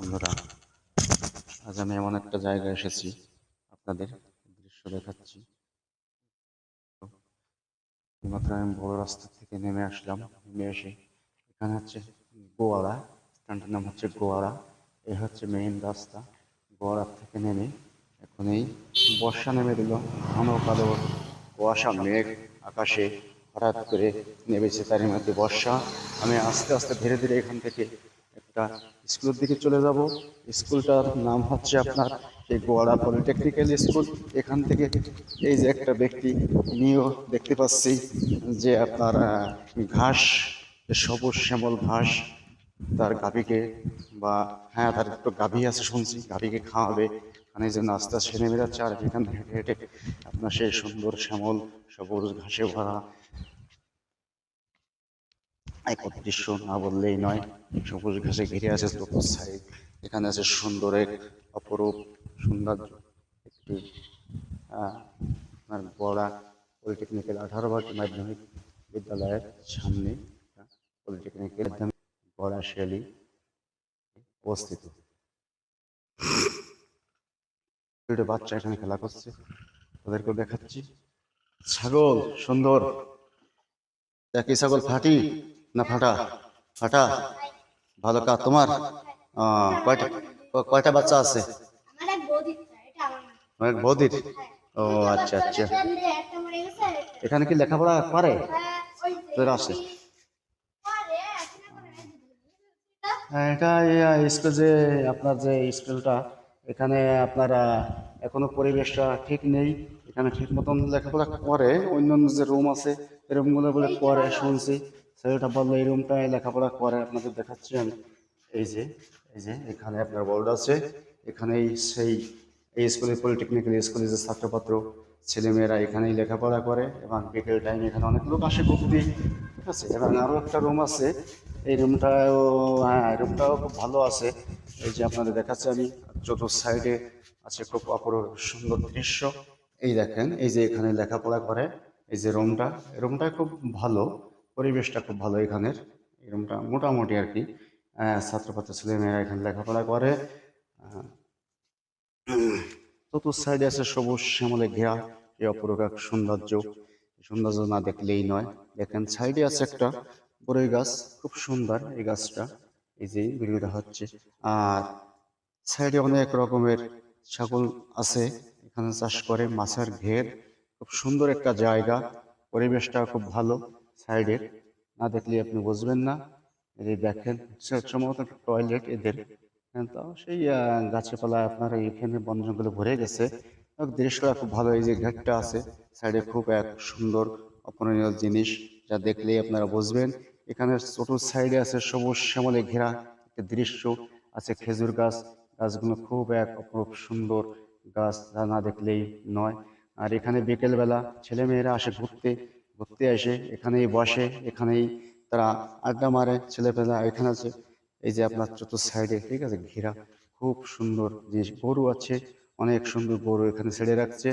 বন্ধুরা, আজ আমি এমন একটা জায়গায় এসেছি, আপনাদের দৃশ্য দেখাচ্ছি। মাত্র আমি বড় রাস্তা থেকে নেমে আসলাম, নেমে এসে এখানে হচ্ছে গোয়াড়া স্থানটার নাম হচ্ছে গোয়াড়া এ হচ্ছে মেইন রাস্তা গোয়াড়া থেকে নেমে এখন এই বর্ষা নেমে দিল ঘন কালো কুয়াশা, মেঘ, আকাশে হঠাৎ করে নেমেছে তারই মধ্যে বর্ষা। আমি আস্তে আস্তে ধীরে ধীরে এখান থেকে একটা স্কুলের দিকে চলে যাব। স্কুলটার নাম হচ্ছে আপনার এই গোয়াড়া পলিটেকনিক্যাল স্কুল। এখান থেকে এই যে একটা ব্যক্তি, নিয়েও দেখতে পাচ্ছি যে আপনার ঘাস, সবুজ শ্যামল ঘাস, তার গাভীকে বা হ্যাঁ তার একটু গাভী আছে শুনছি, গাভীকে খাওয়াবে। মানে যে আস্তে নেমে যাচ্ছে আর এখান হেঁটে হেঁটে আপনার সেই সুন্দর শ্যামল, সবুজ ঘাসে ভরা এক দৃশ্য না বললেই নয়। সবুজ ঘাসে ঘিরে আছে চতুর সাইড। এখানে আছে সুন্দর এক অপরূপ সৌন্দর্য। একটি আপনার বড়া পলিটেকনিক্যাল আঠারো বার মাধ্যমিক বিদ্যালয়ের সামনে পলিটেকনিক্যাল মাধ্যমিক বড়া শিয়ালি অবস্থিত। বাচ্চা এখানে খেলা করছে। ওদেরকেও দেখাচ্ছি। ছাগল, সুন্দর। একই ছাগল ফাটি। না ফাটা। ফাটা। ভালো কা তোমার? কয়টা কয়টা বাচ্চা আছে? অনেক বৌদির ও আচ্ছা আচ্ছা। এখানে কি লেখাপড়া করে? হ্যাঁ, তোর হ্যাঁ, এটা স্কুল যে আপনার যে স্কুলটা এখানে আপনারা এখনও পরিবেশটা ঠিক নেই। এখানে ঠিক মতন লেখাপড়া করে। অন্য অন্য যে রুম আছে এই রুমগুলো বলে করে শুনছি। ছেলেটা বলল, এই রুমটায় লেখাপড়া করে, আপনাদের দেখাচ্ছি আমি। এই যে এই যে, এখানে আপনার বোর্ড আছে। এখানেই সেই এই স্কুলে পলিটেকনিক্যাল স্কুলে যে ছাত্রছাত্র ছেলেমেয়েরা এখানেই লেখাপড়া করে, এবং বিকেল টাইম এখানে অনেক লোক আসে ঘুরতে। ঠিক আছে? এবং আরও একটা রুম আছে। এই রুমটাও হ্যাঁ রুমটাও খুব ভালো আছে। এই যে আপনাদের দেখাচ্ছি আমি চতুর্থ সাইডে আছে খুব অপর সুন্দর দৃশ্য। এই দেখেন, এই যে এখানে লেখাপড়া করে, এই যে রুমটা রুমটা খুব ভালো। পরিবেশটা খুব ভালো এখানের। এই রুমটা মোটামুটি আর কি। ছাত্রছাত্র ছেলেমেয়েরা এখানে লেখাপড়া করে। চতুর্থ সাইডে আছে সবুজ শ্যামলে ঘেরা, এই অপরূপ এক সৌন্দর্য। সৌন্দর্য না দেখলেই নয়। দেখেন, সাইডে আছে একটা বড়ই গাছ, খুব সুন্দর এই গাছটা। এই যে ভিডিওটা হচ্ছে। আর সাইডে অনেক রকমের ছাগল আছে, এখানে চাষ করে, মাছের ঘের। খুব সুন্দর একটা জায়গা। পরিবেশটা খুব ভালো। সাইডের না দেখলে আপনি বুঝবেন না। এই দেখেন সম্ভবত টয়লেট এদের। তাও সেই গাছপালা আপনার এখানে বন জঙ্গলে ভরে গেছে। দৃশ্যটা খুব ভালো, এই যে ঘাটটা আছে সাইডে খুব এক সুন্দর, অপরণীয় জিনিস, যা দেখলেই আপনারা বুঝবেন। এখানে ছোট সাইডে আছে সবুজ শ্যামলে ঘেরা একটা দৃশ্য, আছে খেজুর গাছ। গাছগুলো খুব এক অপরূপ সুন্দর গাছ না দেখলেই নয়। আর এখানে বিকেলবেলা ছেলেমেয়েরা আসে ঘুরতে ঘুরতে আসে, এখানেই বসে, এখানেই তারা আড্ডা মারে ছেলেপেলা এখানে আছে। এই যে আপনার চতুর্থ সাইডে, ঠিক আছে, ঘেরা, খুব সুন্দর জিনিস। গরু আছে, অনেক সুন্দর গরু এখানে ছেড়ে রাখছে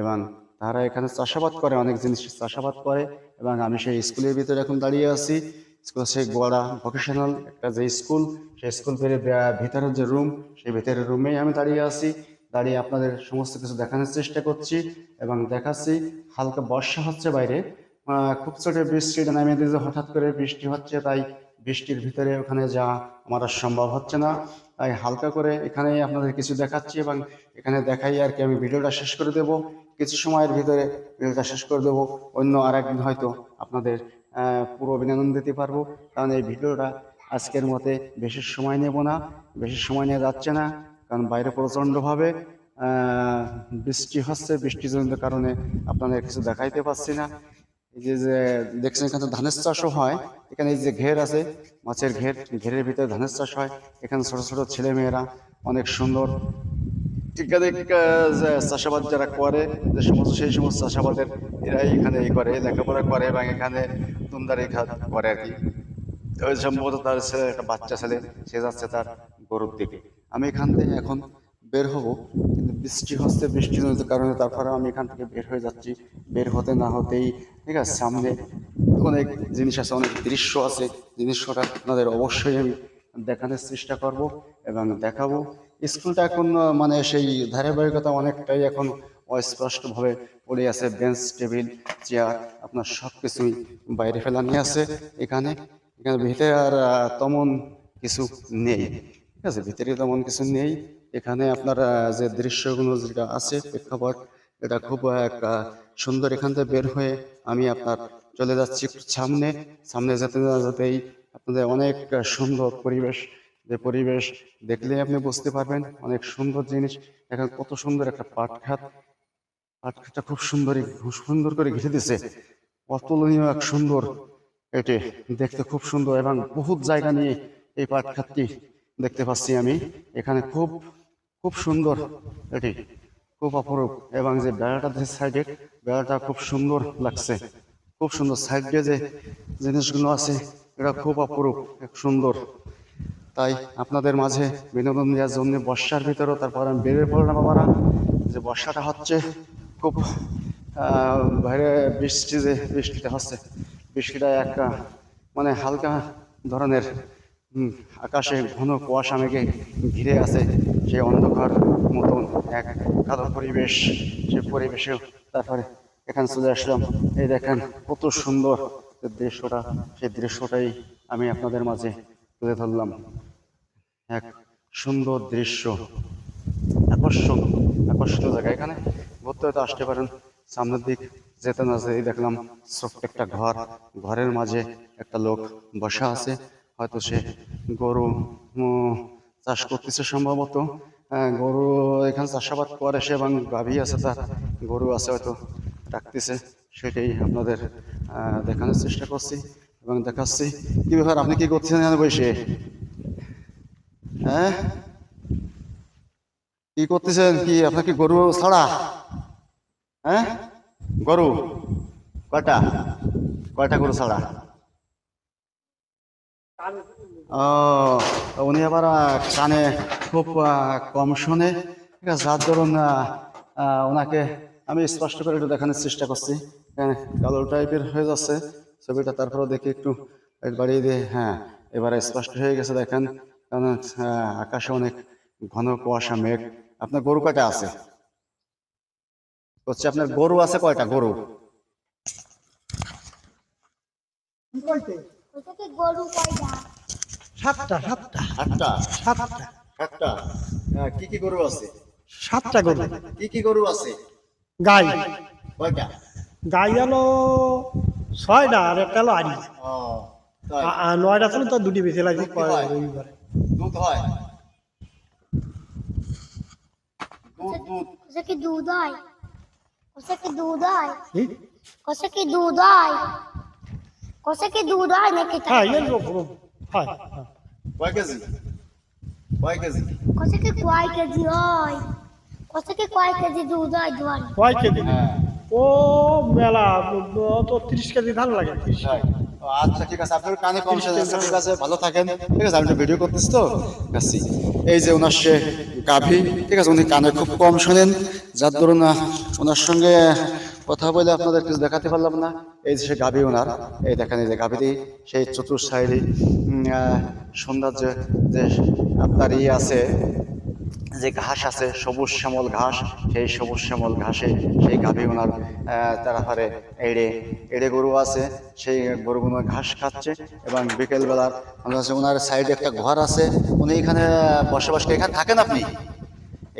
এবং তারা এখানে চাষাবাদ করে, অনেক জিনিস চাষাবাদ করে এবং আমি সেই স্কুলের ভিতরে এখন দাঁড়িয়ে আছি। স্কুল গোয়াড়া ভোকেশনাল, একটা যে স্কুল, সেই স্কুল ফেরে ভিতরের যে রুম, সেই ভিতরের রুমেই আমি দাঁড়িয়ে আছি। দাঁড়িয়ে আপনাদের সমস্ত কিছু দেখানোর চেষ্টা করছি এবং দেখাচ্ছি। হালকা বর্ষা হচ্ছে বাইরে খুব ছোট বৃষ্টিটা নামিয়ে দিয়েছে, হঠাৎ করে বৃষ্টি হচ্ছে, তাই বৃষ্টির ভিতরে ওখানে যা আমার সম্ভব হচ্ছে না। তাই হালকা করে এখানে আপনাদের কিছু দেখাচ্ছি এবং এখানে দেখাই আর কি, আমি ভিডিওটা শেষ করে দেব। কিছু সময়ের ভিতরে ভিডিওটা শেষ করে দেবো। অন্য আর একদিন হয়তো আপনাদের পুরো অভিনন্দন দিতে পারব। কারণ এই ভিডিওটা আজকের মতে বেশি সময় নেব না, বেশি সময় নিয়ে যাচ্ছে না, কারণ বাইরে প্রচণ্ডভাবে বৃষ্টি হচ্ছে বৃষ্টিজনিত কারণে আপনাদের কিছু দেখাইতে পারছি না। যে যে দেখছেন এখানে ধানের চাষও হয়। এখানে এই যে ঘের আছে, মাছের ঘের, ঘেরের ভিতরে ধানের চাষ হয়। এখানে ছোট ছোট ছেলে মেয়েরা অনেক সুন্দর। টিকাদিক চাষাবাদ যারা করে, যে সমস্ত, সেই সমস্ত চাষাবাদের এরাই এখানে এই করে, লেখাপড়া করে এবং এখানে তুমদারি করে আর কি। ওই সম্ভবত তার ছেলে, একটা বাচ্চা ছেলে, সে যাচ্ছে তার গরুর দিকে। আমি এখান থেকে এখন বের হব, কিন্তু বৃষ্টি হচ্ছে বৃষ্টিজনিত কারণে তারপরে আমি এখান থেকে বের হয়ে যাচ্ছি। বের হতে না হতেই, ঠিক আছে, সামনে অনেক জিনিস আছে, অনেক দৃশ্য আছে। জিনিসটা আপনাদের অবশ্যই আমি দেখানোর চেষ্টা করব এবং দেখাবো। স্কুলটা এখন মানে সেই ধারাবাহিকতা অনেকটাই এখন অস্পষ্টভাবে পড়ে আছে, বেঞ্চ, টেবিল, চেয়ার, আপনার সব কিছুই বাইরে ফেলা নিয়ে আছে এখানে। এখানে ভিতরে আর তেমন কিছু নেই। ঠিক আছে, ভিতরে তেমন কিছু নেই। এখানে আপনার যে দৃশ্যগুলো যেটা আছে, প্রেক্ষাপট, এটা খুব একটা সুন্দর এখান থেকে বের হয়ে আমি আপনার চলে যাচ্ছি সামনে। সামনে যেতে যেতেই আপনাদের অনেক সুন্দর পরিবেশ, যে পরিবেশ দেখলে আপনি বুঝতে পারবেন অনেক সুন্দর জিনিস। এখন কত সুন্দর একটা পাট খাত পাট খাতটা খুব সুন্দরই সুন্দর করে ঘিরে দিছে অতুলনীয় এক সুন্দর এটি দেখতে খুব সুন্দর এবং বহুত জায়গা নিয়ে এই পাট খাতটি দেখতে পাচ্ছি আমি। এখানে খুব খুব সুন্দর এটি, খুব অপরূপ। এবং যে বেড়াটা যে সাইডে বেড়াটা খুব সুন্দর লাগছে। খুব সুন্দর সাইড যে জিনিসগুলো আছে এটা খুব অপরূপ সুন্দর। তাই আপনাদের মাঝে বিনোদন দেওয়ার জন্য বর্ষার ভিতরেও তারপর আমি বেরিয়ে পড়লাম আমরা যে বর্ষাটা হচ্ছে, খুব বাইরে বৃষ্টি যে বৃষ্টিটা হচ্ছে, বৃষ্টিটা একটা মানে হালকা ধরনের আকাশে ঘন কুয়াশা মেঘে ঘিরে আছে সেই অন্ধকার মতন এক কালো পরিবেশ, সে পরিবেশেও তারপরে এখানে চলে আসলাম। এই দেখেন কত সুন্দর দৃশ্যটা সেই দৃশ্যটাই আমি আপনাদের মাঝে তুলে ধরলাম। এক সুন্দর দৃশ্য, আকর্ষণ, আকর্ষণীয় জায়গা। এখানে ঘুরতে হয়তো আসতে পারেন, সামনের দিক যেতে না যেতেই দেখলাম ছোট্ট একটা ঘর। ঘরের মাঝে একটা লোক বসা আছে। হয়তো সে গরু চাষ করতেছে সম্ভবত। আহ, গরু এখানে চাষাবাদ করে সে এবং গাভী আছে তার গরু আছে হয়তো রাখতেছে। সেটাই আপনাদের দেখানোর চেষ্টা করছি এবং দেখাচ্ছি। কি ব্যাপার আপনি কি করছেন বসে? হ্যাঁ? কি করতেছেন? কি আপনার কি গরু ছাড়া? হ্যাঁ? গরু কয়টা? কয়টা গরু ছাড়া? উনি আবার কানে খুব কম শোনে। যার ধরুন ওনাকে আমি স্পষ্ট করে একটু দেখানোর চেষ্টা করছি। কালো টাইপের হয়ে যাচ্ছে। ছবিটা তারপরে দেখি একটু বাড়িয়ে দিয়ে হ্যাঁ এবারে স্পষ্ট হয়ে গেছে, দেখেন। কারণ আকাশে অনেক ঘন কুয়াশা, মেঘ। আপনার গরু কয়টা আছে? হচ্ছে আপনার গরু আছে কয়টা, গরু? ওটা কি গরু কয়টা সাতটা সাতটা। আটটা সাতটা। আটটা হ্যাঁ, কি কি গরু আছে? সাতটা গরু। কি কি গরু আছে? গাই। কয়টা? গাই হলো ছয়টা আর একটা হলো আড়ি। ও তাই। আ- আ, নয়টা ছিল তো দুটি বেঁচে লাগছে দুধ হয়? রবিবারে। দুধ হয়? দুধ হয়? দুধ হয়? কি দুধ হয়? ওটা কি দুধ হয় নাকি হ্যাঁ এর রকম হয় হ্যাঁ। কয় কেজি? কয় কেজি? ওটা কি কয় কেজি হয়? ওটা কি কয় কেজি দুধ হয় দুয়ার? কয় কেজি? হ্যাঁ। ও মেলা তো তিরিশ কেজি ধান লাগে। ও, আচ্ছা ঠিক আছে। আপনার কানে কম শোনা যাচ্ছে, ঠিক আছে ভালো থাকেন। ঠিক আছে আমি তো ভিডিও করতেছি তো। ঠিক আছে। এই যে ওনার সে গাভী ঠিক আছে উনি কানে খুব কম শোনেন। যার ধরুন ওনার সঙ্গে কথা বলে আপনাদের কিছু দেখাতে পারলাম না। এই যে সে গাভী ওনার, এই দেখেন এই যে গাভীটি, সেই চতুর সাইডে সৌন্দর্য যে আপনার ইয়ে আছে, যে ঘাস আছে, সবুজ শ্যামল ঘাস, সেই সবুজ শ্যামল ঘাসে সেই গাভী ওনার তারপরে এড়ে এড়ে গরু আছে, সেই গরুগুলো ঘাস খাচ্ছে এবং বিকেলবেলার ওনার সাইডে একটা ঘর আছে, উনি এখানে বসবাস এখানে থাকেন আপনি?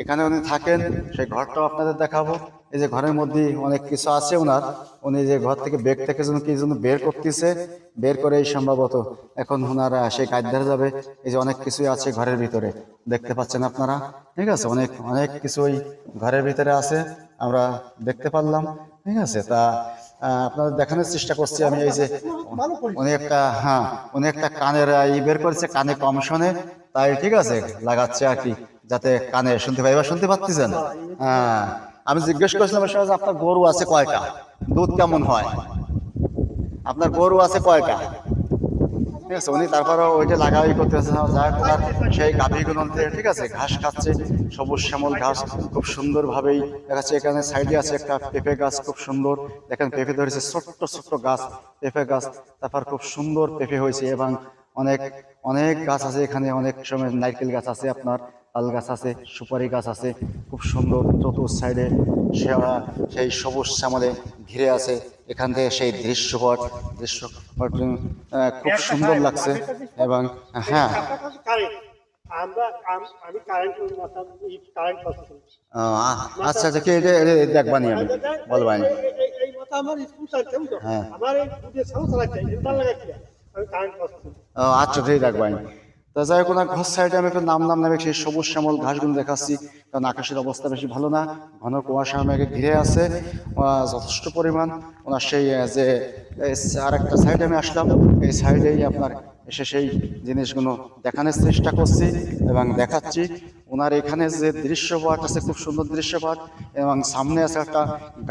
এখানে উনি থাকেন, সেই ঘরটাও আপনাদের দেখাবো। এই যে ঘরের মধ্যে অনেক কিছু আছে ওনার উনি যে ঘর থেকে বেগ থেকে যেন কি যেন বের করতেছে, বের করে সম্ভবত এখন ওনার সেই কাজদার যাবে। এই যে অনেক কিছুই আছে ঘরের ভিতরে। দেখতে পাচ্ছেন আপনারা? ঠিক আছে? অনেক অনেক কিছুই ঘরের ভিতরে আছে, আমরা দেখতে পারলাম। ঠিক আছে? তা আপনাদের দেখানোর চেষ্টা করছি আমি। এই যে উনি একটা হ্যাঁ উনি একটা কানের ই বের করেছে, কানে কম শোনে। তাই ঠিক আছে? লাগাচ্ছে আর কি। যাতে কানে শুনতে পাই এবার শুনতে পাচ্ছেন হ্যাঁ আমি জিজ্ঞেস করছিলাম আপনার গরু আছে কয়টা? দুধ কেমন হয়? আপনার গরু আছে কয়টা? ঠিক আছে, উনি তারপরে ওইটা লাগাই করতেছে যা হোক সেই গাভীগুলো ঠিক আছে, ঘাস খাচ্ছে, সবুজ শ্যামল ঘাস, খুব সুন্দরভাবেই দেখাচ্ছে, এখানে সাইডে আছে একটা পেঁপে গাছ, খুব সুন্দর, দেখেন পেঁপে ধরেছে ছোট্ট ছোট্ট গাছ, পেঁপে গাছ, তারপর খুব সুন্দর পেঁপে হয়েছে এবং অনেক অনেক গাছ আছে এখানে, অনেক সময় নারকেল গাছ আছে আপনার তাল গাছ আছে, সুপারি গাছ আছে, খুব সুন্দর চতুর সাইডে সেই সবুজ শ্যামলে ঘিরে আছে, এখান থেকে সেই দৃশ্যপট দৃশ্যপট খুব সুন্দর লাগছে এবং হ্যাঁ। আচ্ছা আচ্ছা কি দেখবানি আমি বলবানি হ্যাঁ। আচ্ছা ঠিক রাখবাই তা যাই হোক ঘর সাইডে আমি একটু নাম নাম নামে সেই সবুজ শ্যামল ঘাসগুলো দেখাচ্ছি। কারণ আকাশের অবস্থা বেশি ভালো না, ঘন কুয়াশা আমাকে ঘিরে আছে যথেষ্ট পরিমাণ। ওনার সেই যে আর একটা সাইডে আমি আসলাম, এই সাইডেই আপনার এসে সেই জিনিসগুলো দেখানোর চেষ্টা করছি এবং দেখাচ্ছি। ওনার এখানে যে দৃশ্যপট আছে, খুব সুন্দর দৃশ্যপট, এবং সামনে আছে একটা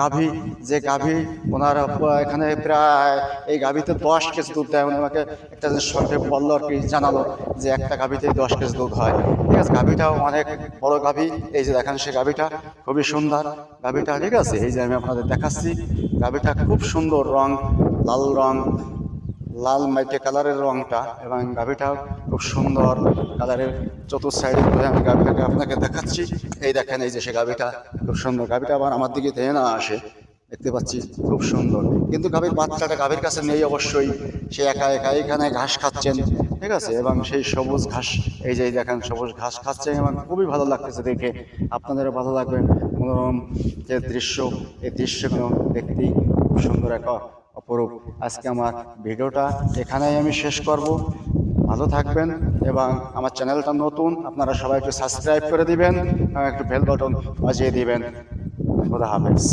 গাভী। যে গাভী ওনার, এখানে প্রায়, এই গাভীতে দশ কেজি দুধ দেয়। উনি আমাকে একটা সঙ্গে বলল আর কি, জানালো যে একটা গাভীতে দশ কেজি দুধ হয়। ঠিক আছে, গাভীটাও অনেক বড় গাভী। এই যে দেখেন সে গাভীটা, খুবই সুন্দর গাভীটা। ঠিক আছে, এই যে আমি আপনাদের দেখাচ্ছি। গাভীটা খুব সুন্দর রং, লাল রং। লাল মাইটে কালারের রংটা এবং গাভীটাও খুব সুন্দর কালারের চতুর সাইডে করে আমি গাভীটাকে আপনাকে দেখাচ্ছি। এই দেখেন, এই যে সে গাভীটা, খুব সুন্দর। গাভীটা আবার আমার দিকে ধেয়ে না আসে। দেখতে পাচ্ছি, খুব সুন্দর। কিন্তু গাভীর বাচ্চাটা গাভীর কাছে নেই অবশ্যই। সে একা একা এখানে ঘাস খাচ্ছেন, ঠিক আছে? এবং সেই সবুজ ঘাস, এই যে দেখেন, সবুজ ঘাস খাচ্ছেন এবং খুবই ভালো লাগতেছে দেখে। আপনাদেরও ভালো লাগবে। মনোরম যে দৃশ্য, এই দৃশ্যগুলো দেখতেই খুব সুন্দর একটা অপরূপ আজকে আমার ভিডিওটা এখানেই আমি শেষ করব। ভালো থাকবেন এবং আমার চ্যানেলটা নতুন, আপনারা সবাই একটু সাবস্ক্রাইব করে দিবেন একটু বেল বাটন বাজিয়ে দিবেন। খোদা হাফেজ।